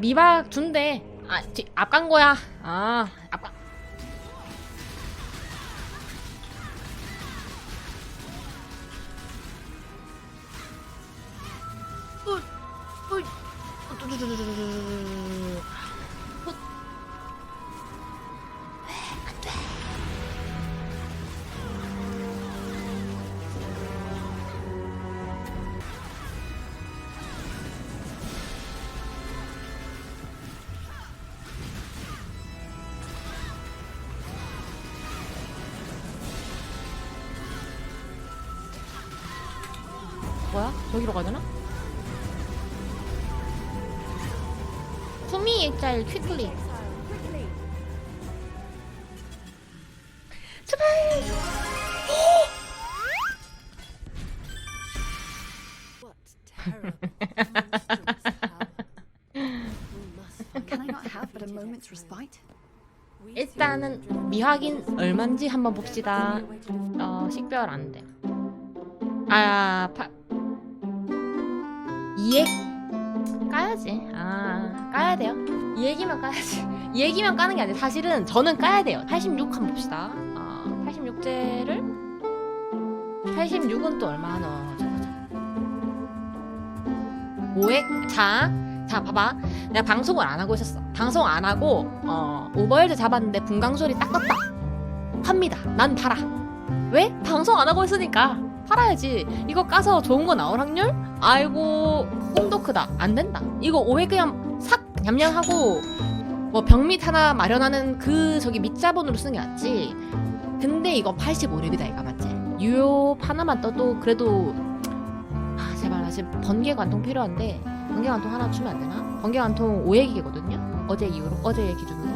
미박 준대. 아, 뒤, 앞간 거야. 아, 앞간. 울, 울, 뭐야? 저기로 되나? 투미 a moment's respite? 일단은 미확인 얼만지 한번 봅시다 어 식별 안 돼 아 파... 2액 까야지. 아. 까야 돼요? 이 얘기만 까야지. 이 얘기만 까는 게 아니라 사실은 저는 까야 돼요. 86 한번 봅시다. 아 86제를 86은 또 얼마나 잠깐 잠깐 5액 자, 자 봐봐. 내가 방송을 안 하고 있었어. 방송 안 하고 어 오버헬드 잡았는데 분광 소리 딱 떴다. 팝니다. 난 팔아 왜? 방송 안 하고 있으니까 팔아야지 이거 까서 좋은 거 나올 확률? 아이고 꿈도 크다 안 된다 이거 오해 그냥 삭 냠냠하고 뭐 병밑 하나 마련하는 그 저기 밑자본으로 쓰는 게 낫지 근데 이거 85렙이다 이거 맞지? 유효 하나만 떠도 그래도 아 제발 나 지금 번개 관통 필요한데 번개 관통 하나 주면 안 되나? 번개 관통 5액이거든요 어제 이후로 어제 기준으로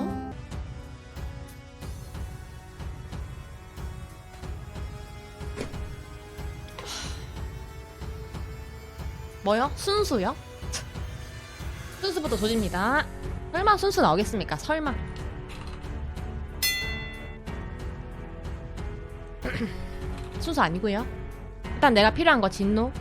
뭐요? 순수요? 순수부터 조집니다. 설마 순수 나오겠습니까? 설마. 순수 아니고요. 일단 내가 필요한 거 진노.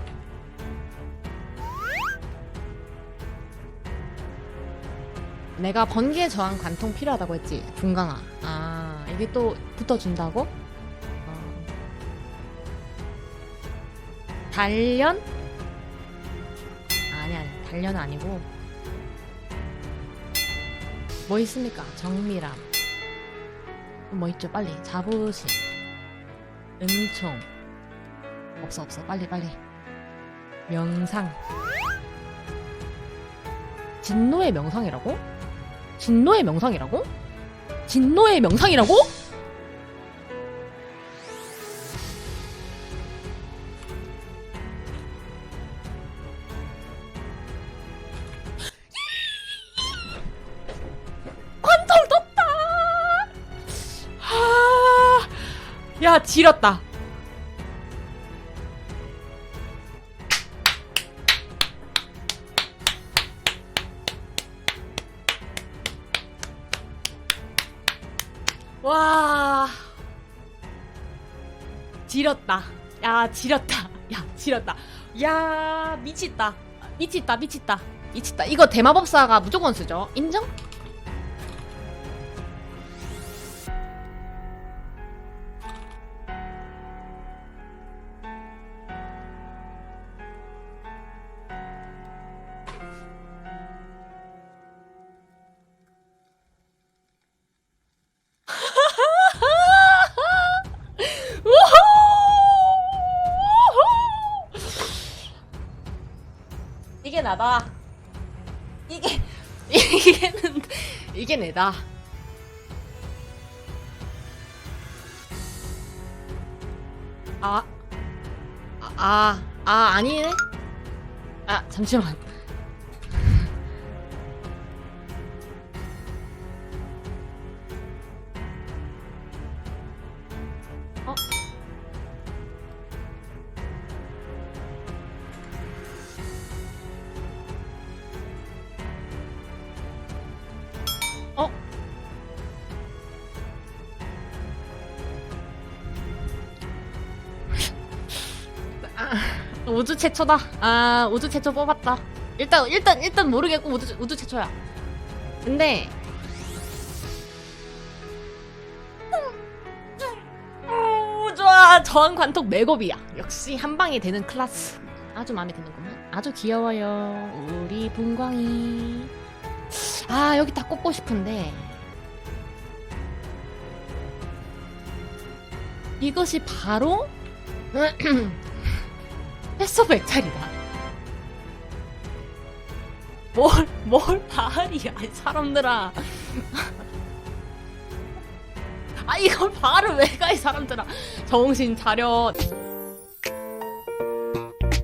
내가 번개 저항 관통 필요하다고 했지. 중강아. 아 이게 또 붙어준다고? 어. 단련? 단련은 아니고 뭐 있습니까? 정미람 뭐 있죠? 빨리 자부심 은총 없어 없어 빨리 빨리 명상 진노의 명상이라고? 진노의 명상이라고? 진노의 명상이라고? 야 지렸다. 와. 지렸다. 야 지렸다. 야 지렸다. 야 미쳤다. 미쳤다 미쳤다. 미쳤다. 이거 대마법사가 무조건 쓰죠. 인정? 나다. 이게 이게는 이게 내다. 아, 아, 아, 아 아니네. 아 잠시만. 우주 최초다. 아, 우주 최초 뽑았다. 일단 일단 일단 모르겠고 우주 우주 최초야. 근데 오, 좋아 저항 관통 맥업이야 역시 한 방에 되는 클라스 아주 마음에 드는구만 아주 귀여워요 우리 분광이 아 여기 다 꼽고 싶은데 이것이 바로 패스 100짜리다 뭘, 뭘 바알이야, 이 사람들아. 아, 이걸 바알을 왜 가, 이 사람들아. 정신 차려.